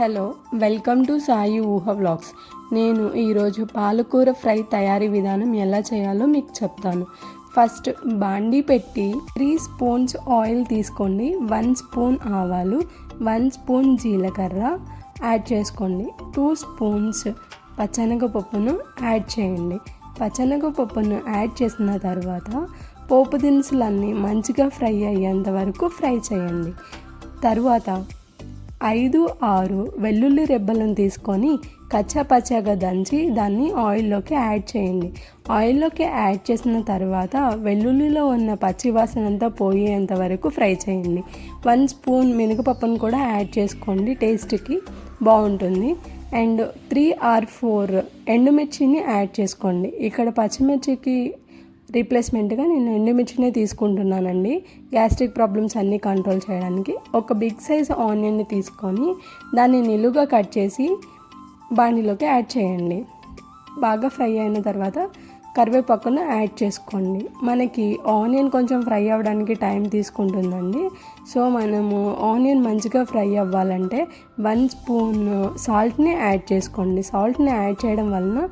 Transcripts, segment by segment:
Hello welcome to Sai ఊహ vlogs నేను ఈరోజు పాలకూర ఫ్రై తయారీ విధానం ఎలా చేయాలో మీకు చెప్తాను. ఫస్ట్ బాండీ పెట్టి త్రీ స్పూన్స్ ఆయిల్ తీసుకోండి వన్ స్పూన్ ఆవాలు వన్ స్పూన్ జీలకర్ర యాడ్ చేసుకోండి టూ స్పూన్స్ పచ్చనగపప్పును యాడ్ చేయండి. పచ్చనగపప్పును యాడ్ చేసిన తర్వాత పోపు దినుసులన్నీ మంచిగా ఫ్రై అయ్యేంత వరకు ఫ్రై చేయండి. తరువాత ఐదు ఆరు వెల్లుల్లి రెబ్బలను తీసుకొని కచ్చా పచ్చాగా దంచి దాన్ని ఆయిల్లోకి యాడ్ చేయండి. ఆయిల్లోకి యాడ్ చేసిన తర్వాత వెల్లుల్లిలో ఉన్న పచ్చివాసన అంతా పోయేంత వరకు ఫ్రై చేయండి. వన్ స్పూన్ మినపప్పును కూడా యాడ్ చేసుకోండి టేస్ట్కి బాగుంటుంది. అండ్ త్రీ ఆర్ ఫోర్ ఎండుమిర్చిని యాడ్ చేసుకోండి. ఇక్కడ పచ్చిమిర్చికి రీప్లేస్మెంట్గా నేను ఎండుమిర్చినే తీసుకుంటున్నానండి. గ్యాస్ట్రిక్ ప్రాబ్లమ్స్ అన్నీ కంట్రోల్ చేయడానికి. ఒక బిగ్ సైజ్ ఆనియన్ని తీసుకొని దాన్ని నిలువుగా కట్ చేసి బాణీలోకి యాడ్ చేయండి. బాగా ఫ్రై అయిన తర్వాత కరివేపాకును యాడ్ చేసుకోండి. మనకి ఆనియన్ కొంచెం ఫ్రై అవ్వడానికి టైం తీసుకుంటుందండి. సో మనము ఆనియన్ మంచిగా ఫ్రై అవ్వాలంటే వన్ స్పూన్ సాల్ట్ని యాడ్ చేసుకోండి. సాల్ట్ని యాడ్ చేయడం వలన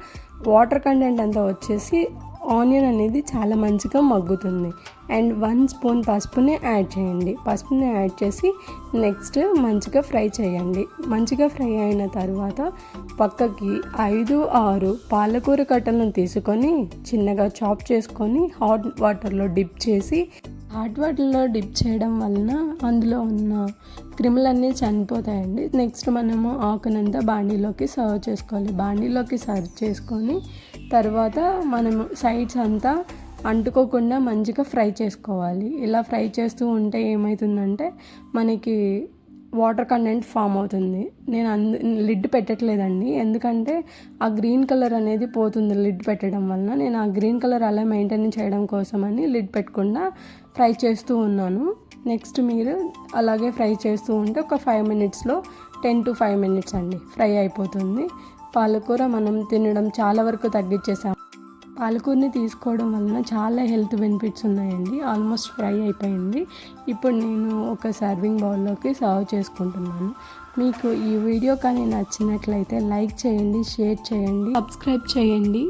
వాటర్ కంటెంట్ అంతా వచ్చేసి ఆనియన్ అనేది చాలా మంచిగా మగ్గుతుంది. అండ్ వన్ స్పూన్ పసుపుని యాడ్ చేయండి. పసుపుని యాడ్ చేసి నెక్స్ట్ మంచిగా ఫ్రై చేయండి. మంచిగా ఫ్రై అయిన తర్వాత పక్కకి ఐదు ఆరు పాలకూర కట్టలను తీసుకొని చిన్నగా చాప్ చేసుకొని హాట్ వాటర్లో డిప్ చేసి హాట్ వాటర్లో డిప్ చేయడం వలన అందులో ఉన్న క్రిములన్నీ చనిపోతాయండి. నెక్స్ట్ మనము ఆకునంతా బాండీలోకి సర్వ్ చేసుకోవాలి. బాండీలోకి సర్వ్ చేసుకొని తర్వాత మనం సైడ్స్ అంతా అంటుకోకుండా మంచిగా ఫ్రై చేసుకోవాలి. ఇలా ఫ్రై చేస్తూ ఉంటే ఏమవుతుందంటే మనకి వాటర్ కంటెంట్ ఫామ్ అవుతుంది. నేను అందు లిడ్ పెట్టట్లేదండి. ఎందుకంటే ఆ గ్రీన్ కలర్ అనేది పోతుంది లిడ్ పెట్టడం వలన. నేను ఆ గ్రీన్ కలర్ అలా మెయింటైన్ చేయడం కోసమని లిడ్ పెట్టకుండా ఫ్రై చేస్తూ ఉన్నాను. నెక్స్ట్ మీరు అలాగే ఫ్రై చేస్తూ ఉంటే ఒక ఫైవ్ మినిట్స్లో టెన్ టు ఫైవ్ మినిట్స్ అండి. ఫ్రై అయిపోతుంది. పాలకూర మనం తినడం చాలా వరకు తగ్గించేసాం. పాలకూరని తీసుకోవడం వలన చాలా హెల్త్ బెనిఫిట్స్ ఉన్నాయండి. ఆల్మోస్ట్ ఫ్రై అయిపోయింది. ఇప్పుడు నేను ఒక సర్వింగ్ బౌల్లోకి సర్వ్ చేసుకుంటున్నాను. మీకు ఈ వీడియో కానీ నచ్చినట్లయితే లైక్ చేయండి షేర్ చేయండి సబ్స్క్రైబ్ చేయండి.